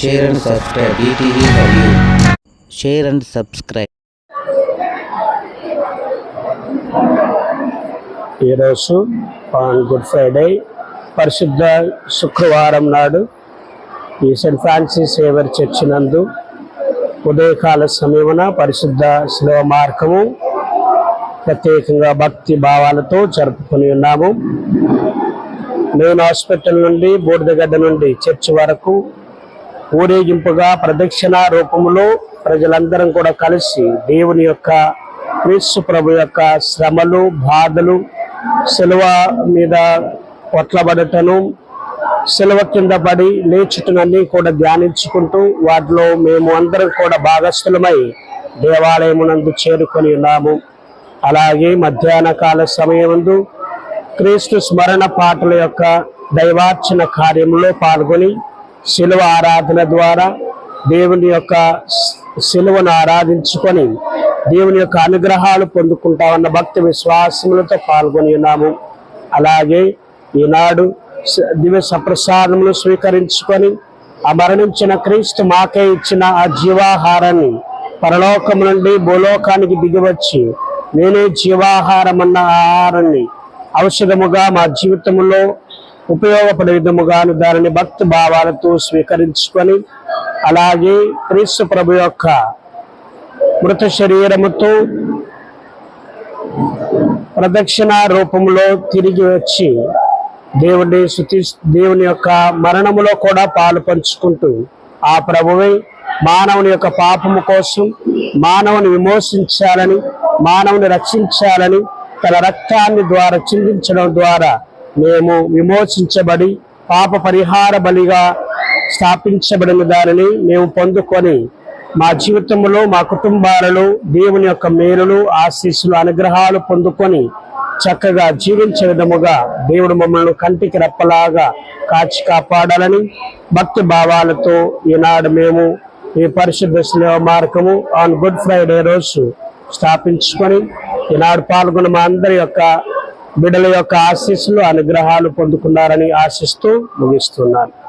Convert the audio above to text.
Share and subscribe DTV మరియు share and subscribe ఈరోజు good Friday. పరిశుద్ధ శుక్రవారం నాడు ఈ సెయింట్ ఫ్రాన్సిస్ సేవర్ చర్చి నందు ఉదయకాల సమయమున పరిశుద్ధ శిలవ మార్గము ప్రత్యేకంగా భక్తి భావాలతో జరుపుకొని ఉన్నాము. మెయిన్ హాస్పిటల్ నుండి బూడిదగడ్డ నుండి చర్చి వరకు ఊరేగింపుగా ప్రదక్షిణ రూపంలో ప్రజలందరం కూడా కలిసి దేవుని యొక్క క్రీస్తు ప్రభు యొక్క శ్రమలు బాధలు శిలువ మీద కొట్లబడటను సిలువ కింద పడి లేచుటనన్నీ కూడా ధ్యానించుకుంటూ వాటిలో మేము అందరం కూడా భాగస్థులమై దేవాలయమునందు చేరుకొని ఉన్నాము. అలాగే మధ్యాహ్న కాల సమయమందు క్రీస్తు స్మరణ పాటల యొక్క దైవార్చన కార్యంలో పాల్గొని శిలువ ఆరాధన ద్వారా దేవుని యొక్క శిలువను ఆరాధించుకొని దేవుని యొక్క అనుగ్రహాలు పొందుకుంటామన్న భక్తి విశ్వాసములతో పాల్గొని ఉన్నాము. అలాగే ఈనాడు దివ్య సప్రసాదములు స్వీకరించుకొని ఆ మరణించిన క్రీస్తు మాకే ఇచ్చిన ఆ జీవాహారాన్ని పరలోకం నుండి భూలోకానికి దిగివచ్చి నేనే జీవాహారం అన్న ఆహారాన్ని ఔషధముగా మా జీవితంలో ఉపయోగపడే విధముగాను దానిని భక్తి భావాలతో స్వీకరించుకొని అలాగే క్రీస్తు ప్రభు యొక్క మృత శరీరముతో ప్రదక్షిణ రూపంలో తిరిగి వచ్చి దేవుని శృతి దేవుని యొక్క మరణములో కూడా పాలు పంచుకుంటూ ఆ ప్రభువే మానవుని యొక్క పాపము కోసం మానవుని విమోచించాలని మానవుని రక్షించాలని తన రక్తాన్ని ద్వారా చిందించడం ద్వారా మేము విమోచించబడి పాప పరిహార బలిగా స్థాపించబడిన దానిని మేము పొందుకొని మా జీవితంలో మా కుటుంబాలలో దేవుని యొక్క మేలులు ఆశీస్సులు అనుగ్రహాలు పొందుకొని చక్కగా జీవించే విధముగా దేవుడు మమ్మల్ని కంటికి రెప్పలాగా కాచి కాపాడాలని భక్తి భావాలతో ఈనాడు మేము ఈ పరిశుద్ధ స్నేహ మార్గము ఆన్ గుడ్ ఫ్రైడే రోజు స్థాపించుకొని ఈనాడు పాల్గొన్న మా అందరి యొక్క బిడ్డల యొక్క ఆశీస్సులు అనుగ్రహాలు పొందుకున్నారని ఆశిస్తూ ముగిస్తున్నాను.